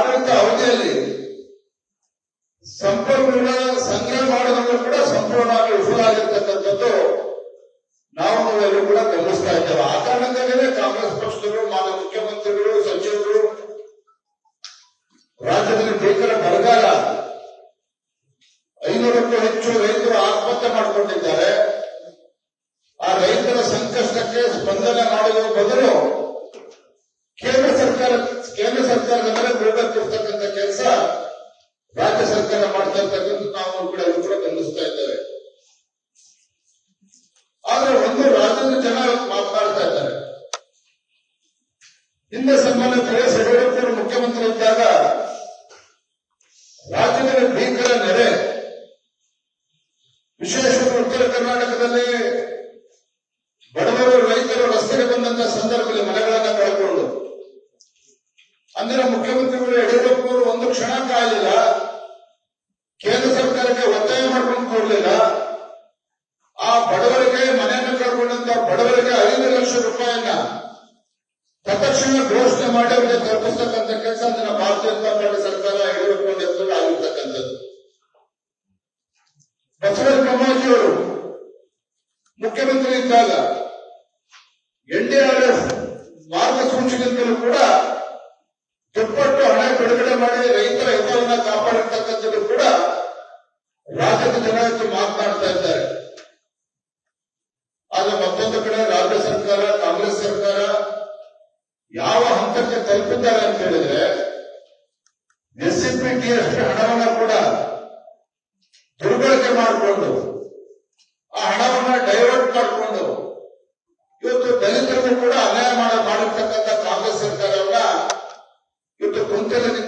ಆಡಳಿತ ಅವಧಿಯಲ್ಲಿ ಸಂಪನ್ಮೂಲ ಸಂಗ್ರಹ ಮಾಡೋದನ್ನು ಕೂಡ ಸಂಪೂರ್ಣವಾಗಿ ವಿಫಲಾಗಿರ್ತಕ್ಕಂಥದ್ದು ನಾವು ಎಲ್ಲರೂ ಕೂಡ ಗಮನಿಸ್ತಾ ಇದ್ದೇವೆ. ಆ ಕಾರಣಕ್ಕಾಗಲೇ ಕಾಂಗ್ರೆಸ್ ಪಕ್ಷದವರು, ಮಾನ್ಯ ಮುಖ್ಯಮಂತ್ರಿಗಳು, ಸಚಿವರು, ರಾಜ್ಯದಲ್ಲಿ ಭೀಕರ ಬರಗಾಲ ಐನೂರಕ್ಕೂ ಹೆಚ್ಚು ರೈತರು ಆತ್ಮಹತ್ಯೆ ಮಾಡಿಕೊಂಡಿದ್ದಾರೆ. ಆ ರೈತರ ಸಂಕಷ್ಟಕ್ಕೆ ಸ್ಪಂದನೆ ಮಾಡುವ ಬದಲು ಕೇಂದ್ರ ಸರ್ಕಾರ, ಕೇಂದ್ರ ಸರ್ಕಾರದ ಮೇಲೆ ಬೀಳಬೇಕಿರ್ತಕ್ಕಂಥ ಕೆಲಸ ರಾಜ್ಯ ಸರ್ಕಾರ ಮಾಡ್ತಾ ಇರ್ತಕ್ಕಂಥ ನಾವು ಕೂಡ ಇದು ಕೂಡ ಗಮನಿಸ್ತಾ ಇದ್ದೇವೆ ಆದ್ರೆ ಒಂದು ರಾಜ್ಯದ ಜನ ಇವತ್ತು ಮಾತನಾಡ್ತಾ ಇದ್ದಾರೆ. ಹಿಂದೆ ಸನ್ಮಾನ್ಯ ಯಡಿಯೂರಪ್ಪರು ಮುಖ್ಯಮಂತ್ರಿ ಇದ್ದಾಗ ರಾಜ್ಯದಲ್ಲಿ ಭೀಕರ ನೆರೆ ವಿಶೇಷವಾಗಿ ಉತ್ತರ ಕರ್ನಾಟಕದಲ್ಲಿ ಬಡವರು ರೈತರು ರಸ್ತೆಗೆ ಬಂದಂತ ಸಂದರ್ಭದಲ್ಲಿ ಮನೆಗಳನ್ನ ಕಳ್ಕೊಂಡು ಅಂದಿನ ಮುಖ್ಯಮಂತ್ರಿಗಳು ಯಡಿಯೂರಪ್ಪನವರು ಒಂದು ಕ್ಷಣ ಕಾಯಲಿಲ್ಲ. ಲಕ್ಷ ರೂಪಾಯಿಯನ್ನ ತತ್ಕ್ಷಣ ಘೋಷಣೆ ಮಾಡಿ ಅವರಿಗೆ ತಲುಪಿಸ್ತಕ್ಕಂಥ ಕೆಲಸ ಅಂದಿನ ಭಾರತೀಯ ಜನತಾ ಪಾರ್ಟಿ ಸರ್ಕಾರ ಯಡಿಯೂರಪ್ಪ ನೇತೃತ್ವದಲ್ಲಿ ಆಗಿರ್ತಕ್ಕಂಥದ್ದು. ಬಸವರಾಜ ಬೊಮ್ಮಾಜಿಯವರು ಮುಖ್ಯಮಂತ್ರಿ ಇದ್ದಾಗ ಎನ್ಡಿಆರ್ಎಫ್ ಮಾರ್ಗಸೂಚಿಗಿಂತಲೂ ಕೂಡ ದುಪ್ಪಟ್ಟು ಹಣ ಬಿಡುಗಡೆ ಮಾಡಿ ರೈತರ ಹಿತವನ್ನ ಕಾಪಾಡಿರ್ತಕ್ಕಂಥದ್ದು ಕೂಡ ರಾಜ್ಯದ ಜನ ಇವತ್ತು ಮಾತನಾಡ್ತಾ ಇದ್ದಾರೆ. ತಲುಪಿದ್ದಾರೆ ಅಂತ ಹೇಳಿದ್ರೆ ಎಸ್ಸಿಪಿ ಟಿಎಸ್ಪಿ ಹಣವನ್ನ ಕೂಡ ದುರ್ಬಳಕೆ ಮಾಡಿಕೊಂಡು, ಆ ಹಣವನ್ನ ಡೈವರ್ಟ್ ಮಾಡಿಕೊಂಡು, ಇವತ್ತು ದಲಿತರಿಗೂ ಕೂಡ ಅನ್ಯಾಯ ಮಾಡ, ಮಾಡಿರ್ತಕ್ಕಂಥ ಕಾಂಗ್ರೆಸ್ ಸರ್ಕಾರವನ್ನ ಇವತ್ತು ಕುಂತಲೆ ನಿಂತಲೆ